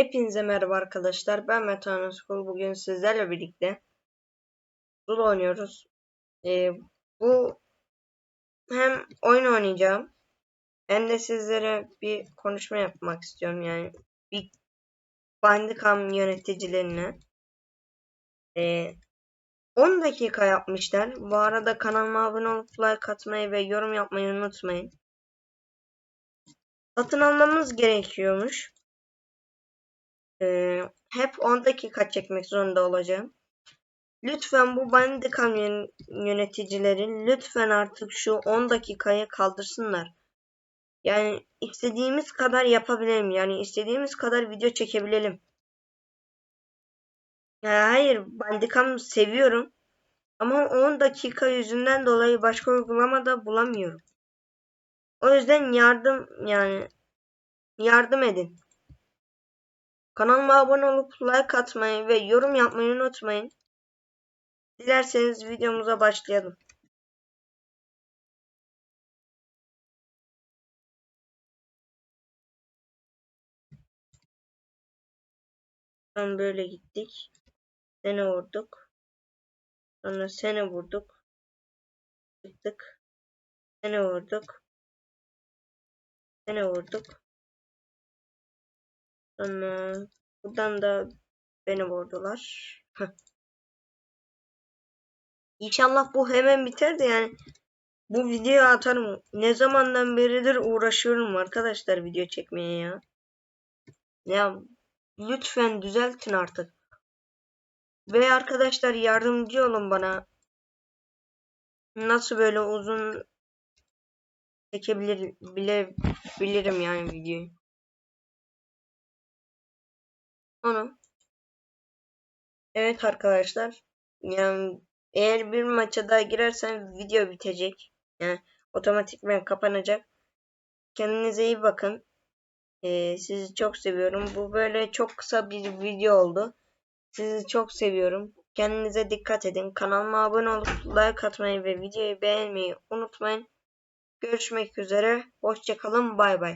Hepinize merhaba arkadaşlar. Ben Metehan School. Bugün sizlerle birlikte Zul oynuyoruz. Ee, bu hem oyun oynayacağım hem de sizlere bir konuşma yapmak istiyorum. Yani bir Bandicam yöneticilerine. Ee, 10 dakika yapmışlar. Bu arada kanalıma abone olup like atmayı ve yorum yapmayı unutmayın. Satın almamız gerekiyormuş. Ee, hep 10 dakika çekmek zorunda olacağım. Lütfen bu Bandicam yöneticileri lütfen artık şu 10 dakikayı kaldırsınlar. Yani istediğimiz kadar yapabilelim. Yani istediğimiz kadar video çekebilelim. Yani hayır Bandicam seviyorum. Ama 10 dakika yüzünden dolayı başka uygulamada bulamıyorum. O yüzden yardım yani yardım edin. Kanalıma abone olup like atmayı ve yorum yapmayı unutmayın. Dilerseniz videomuza başlayalım. Tam böyle gittik. Seni vurduk. Sonra seni vurduk. Çıktık. Seni vurduk. Seni vurduk. Sonra buradan da beni vurdular. İnşallah bu hemen biter de yani bu videoyu atarım. Ne zamandan beridir uğraşıyorum arkadaşlar video çekmeye ya. Ya lütfen düzeltin artık. Ve arkadaşlar yardımcı olun bana. Nasıl böyle uzun çekebilir bile bilirim yani videoyu. Onu. Evet arkadaşlar. Yani eğer bir maça daha girersem video bitecek. Yani otomatikman kapanacak. Kendinize iyi bakın. Ee, sizi çok seviyorum. Bu böyle çok kısa bir video oldu. Sizi çok seviyorum. Kendinize dikkat edin. Kanalıma abone olup like atmayı ve videoyu beğenmeyi unutmayın. Görüşmek üzere. Hoşçakalın. Bay bay.